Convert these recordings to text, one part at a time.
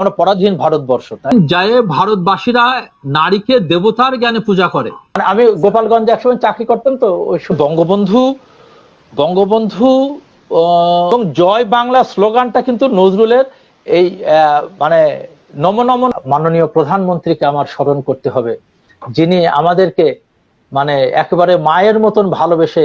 আমরা পরাধীন ভারতবর্ষ যায় ভারতবাসীরা নারীকে দেবতার জ্ঞানে পূজা করে। মানে আমি গোপালগঞ্জে একসময় চাকরি করতাম তো ওই বঙ্গবন্ধু বঙ্গবন্ধু এবং জয় বাংলা স্লোগানটা কিন্তু নজরুলের এই মানে নম নম মাননীয় প্রধানমন্ত্রীকে আমার স্মরণ করতে হবে যিনি আমাদেরকে মানে একেবারে মায়ের মতন ভালোবেসে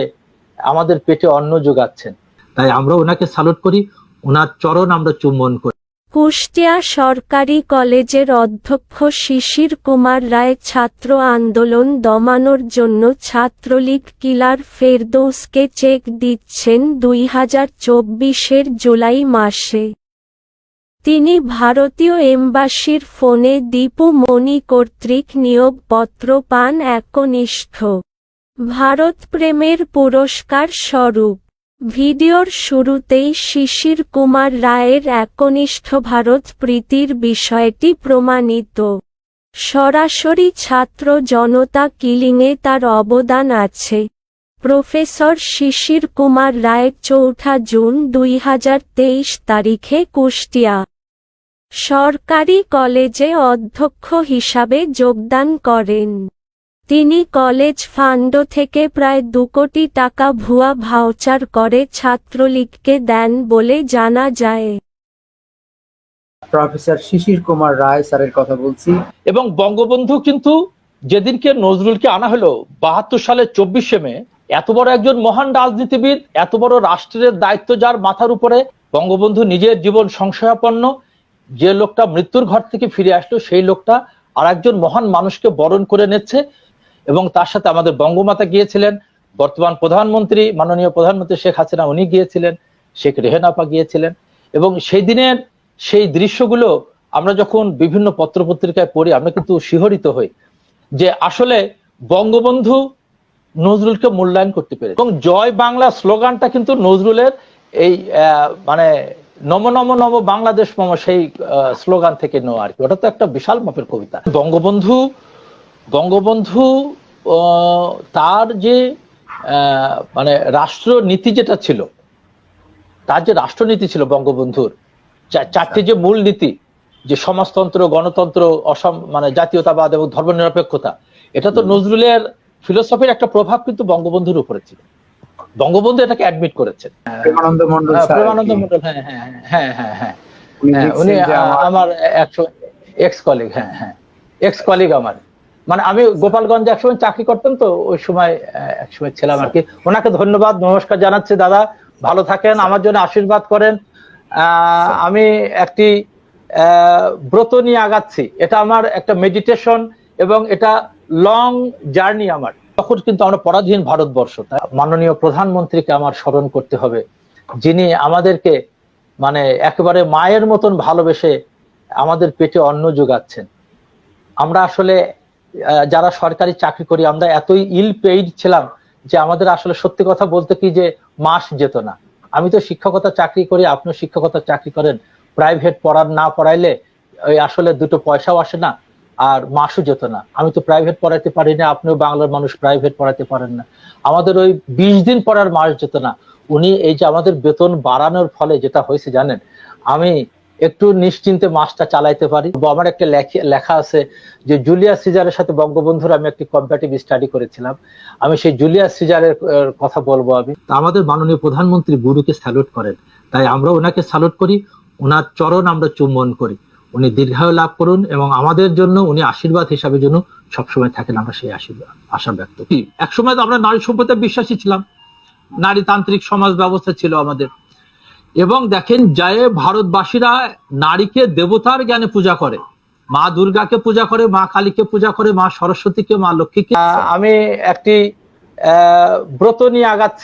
আমাদের পেটে অন্ন যোগাচ্ছেন। তাই আমরা ওনাকে সালুট করি ওনার চরণ আমরা চুম্বন করি। কুষ্টিয়া সরকারি কলেজের অধ্যক্ষ শিশির কুমার রায় ছাত্র আন্দোলন দমানোর জন্য ছাত্রলীগ কিলার ফেরদৌসকে চেক দিচ্ছেন দুই হাজার চব্বিশের জুলাই মাসে। তিনি ভারতীয় এম্বাসির ফোনে দীপু মণি কর্তৃক নিয়োগপত্র পান একনিষ্ঠ। ভারত প্রেমের পুরস্কার স্বরূপ। ভিডিওর শুরুতেই শিশির কুমার রায়ের একনিষ্ঠ ভারত প্রীতির বিষয়টি প্রমাণিত। সরাসরি ছাত্র জনতা কিলিংয়ে তার অবদান আছে। প্রফেসর শিশির কুমার রায় চৌঠা জুন দুই হাজার তেইশ তারিখে কুষ্টিয়া সরকারি কলেজে অধ্যক্ষ হিসাবে যোগদান করেন। তিনি কলেজ ফান্ড থেকে প্রায় দু কোটি টাকা ভুয়া ভাউচার করে ছাত্রলীগকে দেন বলে জানা যায়। প্রফেসর শিশির কুমার রায় স্যারের কথা বলছি। এবং বঙ্গবন্ধু কিন্তু যেদিনকে নজরুলকে আনা হলো বাহাত্তর সালের চব্বিশে মে এত বড় একজন মহান রাজনীতিবিদ এত বড় রাষ্ট্রের দায়িত্ব যার মাথার উপরে বঙ্গবন্ধু নিজের জীবন সংশয়াপন্ন যে লোকটা মৃত্যুর ঘর থেকে ফিরে আসলো সেই লোকটা আর একজন মহান মানুষকে বরণ করে নিচ্ছে। এবং তার সাথে আমাদের বঙ্গমাতা গিয়েছিলেন। বর্তমান প্রধানমন্ত্রী, মাননীয় প্রধানমন্ত্রী শেখ হাসিনা, উনি গিয়েছিলেন। শেখ রেহেনাপা গিয়েছিলেন। এবং সেই দিনের সেই দৃশ্যগুলো আমরা যখন বিভিন্ন পত্রপত্রিকায় পড়ি, আমরা কিন্তু শিহরিত হই যে আসলে বঙ্গবন্ধু নজরুলকে মূল্যায়ন করতে পেরে এবং জয় বাংলা স্লোগানটা কিন্তু নজরুলের এই মানে নম নম নম বাংলাদেশ মম সেই স্লোগান থেকে নেওয়া আর কি। ওটা তো একটা বিশাল মাপের কবিতা। বঙ্গবন্ধু বঙ্গবন্ধু তার যে আহ, মানে রাষ্ট্রনীতি যেটা ছিল তার যে রাষ্ট্রনীতি ছিল বঙ্গবন্ধুর চারটি যে মূল নীতি যে সমাজতন্ত্র গণতন্ত্র অসম মানে জাতীয়তাবাদ এবং ধর্মনিরপেক্ষতা এটা তো নজরুলের ফিলোসফির একটা প্রভাব কিন্তু বঙ্গবন্ধুর উপরে ছিল। বঙ্গবন্ধু এটাকে অ্যাডমিট করেছেন। প্রেমানন্দ মন্ডল হ্যাঁ, প্রেমানন্দ মন্ডল হ্যাঁ হ্যাঁ হ্যাঁ হ্যাঁ হ্যাঁ উনি হ্যাঁ, আমার একশো এক্স কলিগ হ্যাঁ হ্যাঁ এক্স কলিগ আমার। মানে আমি গোপালগঞ্জে একসময় চাকরি করতাম তো ওই সময় আহ, একসময় ছিলাম আর কি। ওনাকে ধন্যবাদ নমস্কার জানাচ্ছি দাদা। ভালো থাকেন আমার জন্য আশীর্বাদ করেন। আমি একটি ব্রত নিয়ে আগাচ্ছি। এটা আমার একটা মেডিটেশন এবং এটা লং জার্নি আমার। তখন কিন্তু আমরা পরাধীন ভারতবর্ষ মাননীয় প্রধানমন্ত্রীকে আমার স্মরণ করতে হবে যিনি আমাদেরকে মানে একেবারে মায়ের মতন ভালোবেসে আমাদের পেটে অন্ন যোগাচ্ছেন। আমরা আসলে যারা সরকারি চাকরি করি, আমরা এতই ইল পেইড ছিলাম যে আমাদের আসলে সত্যি কথা বলতে কি যে মাস যেত না। আমি তো শিক্ষকতা চাকরি করি, আপনিও শিক্ষকতা চাকরি করেন। প্রাইভেট পড়ার না পড়াইলে ওই আসলে দুটো পয়সাও আসে না, আর মাসও যেত না। আমি তো প্রাইভেট পড়াইতে পারি না, আপনিও বাংলার মানুষ প্রাইভেট পড়াতে পারেন না। আমাদের ওই বিশ দিন পড়ার মাস যেত না। উনি এই যে আমাদের বেতন বাড়ানোর ফলে যেটা হয়েছে জানেন, আমি একটু নিশ্চিন্তে মাসটা চালাইতে পারি। আমার একটা লেখা- আছে যে, জুলিয়াস সিজারের সাথে বঙ্গবন্ধুর আমি একটি কম্পারেটিভ স্টাডি করেছিলাম। আমি সেই জুলিয়াস সিজারের কথা বলব আমি। আমাদের মাননীয় প্রধানমন্ত্রী গুরুকে স্যালুট করেন। তাই আমরা ওনাকে স্যালুট করি। ওনার চরণ আমরা চুম্বন করি। উনি দীর্ঘায়ু লাভ করুন এবং আমাদের জন্য, উনি আশীর্বাদ হিসাবে জন্য সবসময় থাকেন আমরা সেই আশীর্বাদ, আশা ব্যক্ত একসময় তো আমরা নারী সম্পদে বিশ্বাসী ছিলাম। নারীতান্ত্রিক সমাজ ব্যবস্থা ছিল আমাদের। এবং দেখেন যায় ভারতবাসীরা নারীকে দেবতার জ্ঞানে পূজা করে। মা দুর্গাকে পূজা করে, মা কালীকে পূজা করে, মা সরস্বতীকে, মা লক্ষ্মীকে। আমি একটি ব্রত নিয়ে আগাচ্ছি।